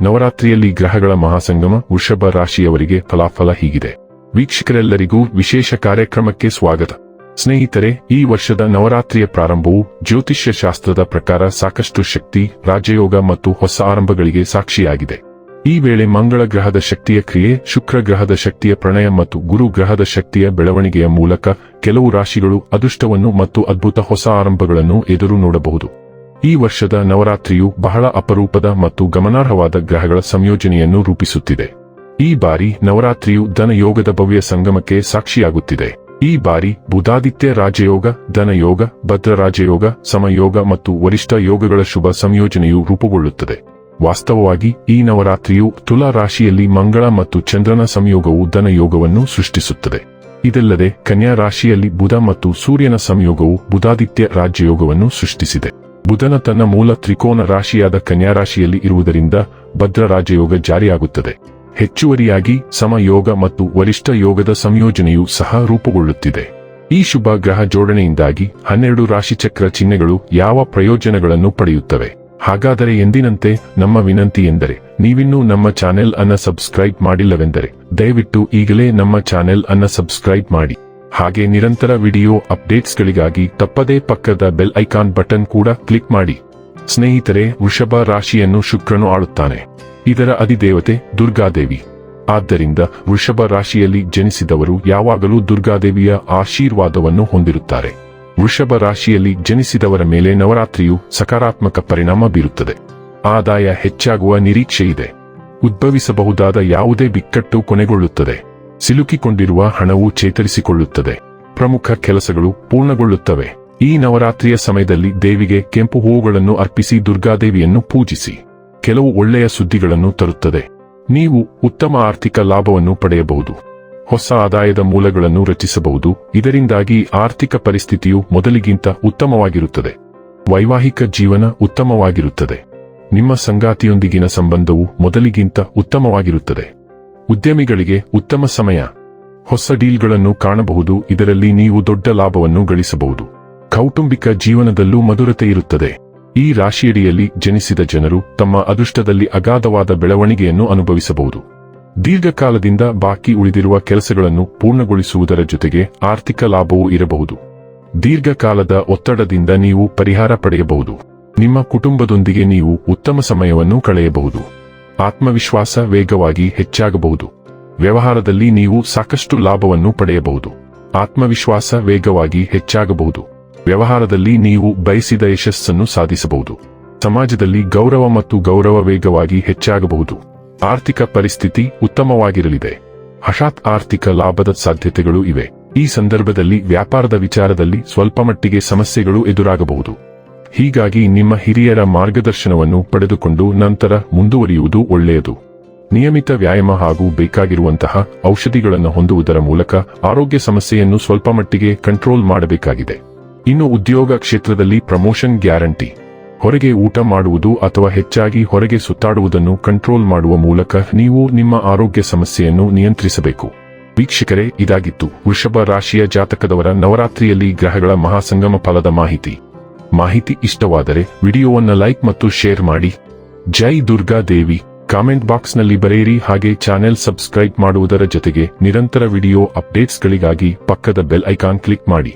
ನವರಾತ್ರಿಯಲ್ಲಿ ಗ್ರಹಗಳ ಮಹಾಸಂಗಮ ವೃಷಭ ರಾಶಿಯವರಿಗೆ ಫಲಾಫಲ ಹೀಗಿದೆ. ವೀಕ್ಷಕರೆಲ್ಲರಿಗೂ ವಿಶೇಷ ಕಾರ್ಯಕ್ರಮಕ್ಕೆ ಸ್ವಾಗತ. ಸ್ನೇಹಿತರೆ, ಈ ವರ್ಷದ ನವರಾತ್ರಿಯ ಪ್ರಾರಂಭವು ಜ್ಯೋತಿಷ್ಯ ಶಾಸ್ತ್ರದ ಪ್ರಕಾರ ಸಾಕಷ್ಟು ಶಕ್ತಿ, ರಾಜಯೋಗ ಮತ್ತು ಹೊಸ ಆರಂಭಗಳಿಗೆ ಸಾಕ್ಷಿಯಾಗಿದೆ. ಈ ವೇಳೆ ಮಂಗಳ ಗ್ರಹದ ಶಕ್ತಿಯ ಕ್ರಿಯೆ, ಶುಕ್ರ ಗ್ರಹದ ಶಕ್ತಿಯ ಪ್ರಣಯ ಮತ್ತು ಗುರು ಗ್ರಹದ ಶಕ್ತಿಯ ಬೆಳವಣಿಗೆಯ ಮೂಲಕ ಕೆಲವು ರಾಶಿಗಳು ಅದೃಷ್ಟವನ್ನು ಮತ್ತು ಅದ್ಭುತ ಹೊಸ ಆರಂಭಗಳನ್ನು ಎದುರು ನೋಡಬಹುದು. ಈ ವರ್ಷದ ನವರಾತ್ರಿಯು ಬಹಳ ಅಪರೂಪದ ಮತ್ತು ಗಮನಾರ್ಹವಾದ ಗ್ರಹಗಳ ಸಂಯೋಜನೆಯನ್ನು ರೂಪಿಸುತ್ತಿದೆ. ಈ ಬಾರಿ ನವರಾತ್ರಿಯು ಧನಯೋಗದ ಭವ್ಯ ಸಂಗಮಕ್ಕೆ ಸಾಕ್ಷಿಯಾಗುತ್ತಿದೆ. ಈ ಬಾರಿ ಬುಧಾದಿತ್ಯ ರಾಜಯೋಗ, ಧನಯೋಗ ಭದ್ರ ರಾಜಯೋಗ ಸಮಯೋಗ ಮತ್ತು ವರಿಷ್ಠ ಯೋಗಗಳ ಶುಭ ಸಂಯೋಜನೆಯು ರೂಪುಗೊಳ್ಳುತ್ತದೆ. ವಾಸ್ತವವಾಗಿ ಈ ನವರಾತ್ರಿಯು ತುಲಾ ರಾಶಿಯಲ್ಲಿ ಮಂಗಳ ಮತ್ತು ಚಂದ್ರನ ಸಂಯೋಗವು ಧನಯೋಗವನ್ನು ಸೃಷ್ಟಿಸುತ್ತದೆ. ಇದಲ್ಲದೆ ಕನ್ಯಾ ರಾಶಿಯಲ್ಲಿ ಬುಧ ಮತ್ತು ಸೂರ್ಯನ ಸಂಯೋಗವು ಬುಧಾದಿತ್ಯ ರಾಜ್ಯಯೋಗವನ್ನು ಸೃಷ್ಟಿಸಿದೆ. ಬುಧನ ತನ್ನ ಮೂಲ ತ್ರಿಕೋನ ರಾಶಿಯಾದ ಕನ್ಯಾ ರಾಶಿಯಲ್ಲಿ ಇರುವುದರಿಂದ ಭದ್ರ ರಾಜಯೋಗ ಜಾರಿಯಾಗುತ್ತದೆ. ಹೆಚ್ಚುವರಿಯಾಗಿ ಸಮಯೋಗ ಮತ್ತು ವರಿಷ್ಠ ಯೋಗದ ಸಂಯೋಜನೆಯು ಸಹ ರೂಪುಗೊಳ್ಳುತ್ತಿದೆ. ಈ ಶುಭ ಗ್ರಹ ಜೋಡಣೆಯಿಂದಾಗಿ ಹನ್ನೆರಡು ರಾಶಿಚಕ್ರ ಚಿಹ್ನೆಗಳು ಯಾವ ಪ್ರಯೋಜನಗಳನ್ನು ಪಡೆಯುತ್ತವೆ? ಹಾಗಾದರೆ ಎಂದಿನಂತೆ ನಮ್ಮ ವಿನಂತಿ ಎಂದರೆ, ನೀವಿನ್ನೂ ನಮ್ಮ ಚಾನೆಲ್ ಅನ್ನ ಸಬ್ಸ್ಕ್ರೈಬ್ ಮಾಡಿಲ್ಲವೆಂದರೆ, ದಯವಿಟ್ಟು ಈಗಲೇ ನಮ್ಮ ಚಾನೆಲ್ ಅನ್ನ ಸಬ್ಸ್ಕ್ರೈಬ್ ಮಾಡಿ. ಹಾಗೆ ನಿರಂತರ ವಿಡಿಯೋ ಅಪ್ಡೇಟ್ಸ್ಗಳಿಗಾಗಿ ತಪ್ಪದೇ ಪಕ್ಕದ ಬೆಲ್ ಐಕಾನ್ ಬಟನ್ ಕೂಡ ಕ್ಲಿಕ್ ಮಾಡಿ. ಸ್ನೇಹಿತರೆ, ವೃಷಭ ರಾಶಿಯನ್ನು ಶುಕ್ರನು ಆಳುತ್ತಾನೆ. ಇದರ ಅಧಿದೇವತೆ ದುರ್ಗಾದೇವಿ. ಆದ್ದರಿಂದ ವೃಷಭ ರಾಶಿಯಲ್ಲಿ ಜನಿಸಿದವರು ಯಾವಾಗಲೂ ದುರ್ಗಾದೇವಿಯ ಆಶೀರ್ವಾದವನ್ನು ಹೊಂದಿರುತ್ತಾರೆ. ವೃಷಭ ರಾಶಿಯಲ್ಲಿ ಜನಿಸಿದವರ ಮೇಲೆ ನವರಾತ್ರಿಯು ಸಕಾರಾತ್ಮಕ ಪರಿಣಾಮ ಬೀರುತ್ತದೆ. ಆದಾಯ ಹೆಚ್ಚಾಗುವ ನಿರೀಕ್ಷೆ ಇದೆ ಉದ್ಭವಿಸಬಹುದಾದ ಯಾವುದೇ ಬಿಕ್ಕಟ್ಟು ಕೊನೆಗೊಳ್ಳುತ್ತದೆ. ಸಿಲುಕಿಕೊಂಡಿರುವ ಹಣವು ಚೇತರಿಸಿಕೊಳ್ಳುತ್ತದೆ. ಪ್ರಮುಖ ಕೆಲಸಗಳು ಪೂರ್ಣಗೊಳ್ಳುತ್ತವೆ. ಈ ನವರಾತ್ರಿಯ ಸಮಯದಲ್ಲಿ ದೇವಿಗೆ ಕೆಂಪು ಹೂವುಗಳನ್ನು ಅರ್ಪಿಸಿ ದುರ್ಗಾದೇವಿಯನ್ನು ಪೂಜಿಸಿ. ಕೆಲವು ಒಳ್ಳೆಯ ಸುದ್ದಿಗಳನ್ನು ತರುತ್ತದೆ. ನೀವು ಉತ್ತಮ ಆರ್ಥಿಕ ಲಾಭವನ್ನು ಪಡೆಯಬಹುದು. ಹೊಸ ಆದಾಯದ ಮೂಲಗಳನ್ನು ರಚಿಸಬಹುದು. ಇದರಿಂದಾಗಿ ಆರ್ಥಿಕ ಪರಿಸ್ಥಿತಿಯು ಮೊದಲಿಗಿಂತ ಉತ್ತಮವಾಗಿರುತ್ತದೆ. ವೈವಾಹಿಕ ಜೀವನ ಉತ್ತಮವಾಗಿರುತ್ತದೆ. ನಿಮ್ಮ ಸಂಗಾತಿಯೊಂದಿಗಿನ ಸಂಬಂಧವು ಮೊದಲಿಗಿಂತ ಉತ್ತಮವಾಗಿರುತ್ತದೆ. ಉದ್ಯಮಿಗಳಿಗೆ ಉತ್ತಮ ಸಮಯ. ಹೊಸ ಡೀಲ್ಗಳನ್ನು ಕಾಣಬಹುದು, ಇದರಲ್ಲಿ ನೀವು ದೊಡ್ಡ ಲಾಭವನ್ನು ಗಳಿಸಬಹುದು. ಕೌಟುಂಬಿಕ ಜೀವನದಲ್ಲೂ ಮಧುರತೆ ಇರುತ್ತದೆ. ಈ ರಾಶಿಯಡಿಯಲ್ಲಿ ಜನಿಸಿದ ಜನರು ತಮ್ಮ ಅದೃಷ್ಟದಲ್ಲಿ ಅಗಾಧವಾದ ಬೆಳವಣಿಗೆಯನ್ನು ಅನುಭವಿಸಬಹುದು. ದೀರ್ಘಕಾಲದಿಂದ ಬಾಕಿ ಉಳಿದಿರುವ ಕೆಲಸಗಳನ್ನು ಪೂರ್ಣಗೊಳಿಸುವುದರ ಜೊತೆಗೆ ಆರ್ಥಿಕ ಲಾಭವೂ ಇರಬಹುದು. ದೀರ್ಘಕಾಲದ ಒತ್ತಡದಿಂದ ನೀವು ಪರಿಹಾರ ಪಡೆಯಬಹುದು. ನಿಮ್ಮ ಕುಟುಂಬದೊಂದಿಗೆ ನೀವು ಉತ್ತಮ ಸಮಯವನ್ನು ಕಳೆಯಬಹುದು. ಆತ್ಮವಿಶ್ವಾಸ ವೇಗವಾಗಿ ಹೆಚ್ಚಾಗಬಹುದು. ವ್ಯವಹಾರದಲ್ಲಿ ನೀವು ಸಾಕಷ್ಟು ಲಾಭವನ್ನು ಪಡೆಯಬಹುದು. ಆತ್ಮವಿಶ್ವಾಸ ವೇಗವಾಗಿ ಹೆಚ್ಚಾಗಬಹುದು. ವ್ಯವಹಾರದಲ್ಲಿ ನೀವು ಬಯಸಿದ ಯಶಸ್ಸನ್ನು ಸಾಧಿಸಬಹುದು. ಸಮಾಜದಲ್ಲಿ ಗೌರವ ಮತ್ತು ಗೌರವ ವೇಗವಾಗಿ ಹೆಚ್ಚಾಗಬಹುದು. ಆರ್ಥಿಕ ಪರಿಸ್ಥಿತಿ ಉತ್ತಮವಾಗಿರಲಿದೆ. ಹಠಾತ್ ಆರ್ಥಿಕ ಲಾಭದ ಸಾಧ್ಯತೆಗಳು ಇವೆ. ಈ ಸಂದರ್ಭದಲ್ಲಿ ವ್ಯಾಪಾರದ ವಿಚಾರದಲ್ಲಿ ಸ್ವಲ್ಪ ಮಟ್ಟಿಗೆ ಸಮಸ್ಯೆಗಳು ಎದುರಾಗಬಹುದು. ಹೀಗಾಗಿ ನಿಮ್ಮ ಹಿರಿಯರ ಮಾರ್ಗದರ್ಶನವನ್ನು ಪಡೆದುಕೊಂಡು ನಂತರ ಮುಂದುವರಿಯುವುದು ಒಳ್ಳೆಯದು. ನಿಯಮಿತ ವ್ಯಾಯಾಮ ಹಾಗೂ ಬೇಕಾಗಿರುವಂತಹ ಔಷಧಿಗಳನ್ನು ಹೊಂದುವುದರ ಮೂಲಕ ಆರೋಗ್ಯ ಸಮಸ್ಯೆಯನ್ನು ಸ್ವಲ್ಪ ಮಟ್ಟಿಗೆ ಕಂಟ್ರೋಲ್ ಮಾಡಬೇಕಾಗಿದೆ. ಇನ್ನು ಉದ್ಯೋಗ ಕ್ಷೇತ್ರದಲ್ಲಿ ಪ್ರಮೋಷನ್ ಗ್ಯಾರಂಟಿ. ಹೊರಗೆ ಊಟ ಮಾಡುವುದು ಅಥವಾ ಹೆಚ್ಚಾಗಿ ಹೊರಗೆ ಸುತ್ತಾಡುವುದನ್ನು ಕಂಟ್ರೋಲ್ ಮಾಡುವ ಮೂಲಕ ನೀವು ನಿಮ್ಮ ಆರೋಗ್ಯ ಸಮಸ್ಯೆಯನ್ನು ನಿಯಂತ್ರಿಸಬೇಕು. ವೀಕ್ಷಕರೇ, ಇದಾಗಿತ್ತು ವೃಷಭ ರಾಶಿಯ ಜಾತಕದವರ ನವರಾತ್ರಿಯಲ್ಲಿ ಗ್ರಹಗಳ ಮಹಾಸಂಗಮ ಫಲದ ಮಾಹಿತಿ. ಮಾಹಿತಿ ಇಷ್ಟವಾದರೆ ವಿಡಿಯೋವನ್ನು ಲೈಕ್ ಮತ್ತು ಶೇರ್ ಮಾಡಿ. ಜೈ ದುರ್ಗಾ ದೇವಿ. ಕಾಮೆಂಟ್ ಬಾಕ್ಸ್ನಲ್ಲಿ ಬರೆಯಿರಿ ಹಾಗೆ ಚಾನೆಲ್ ಸಬ್ಸ್ಕ್ರೈಬ್ ಮಾಡುವುದರ ಜೊತೆಗೆ ನಿರಂತರ ವಿಡಿಯೋ ಅಪ್ಡೇಟ್ಸ್ಗಳಿಗಾಗಿ ಪಕ್ಕದ ಬೆಲ್ ಐಕಾನ್ ಕ್ಲಿಕ್ ಮಾಡಿ.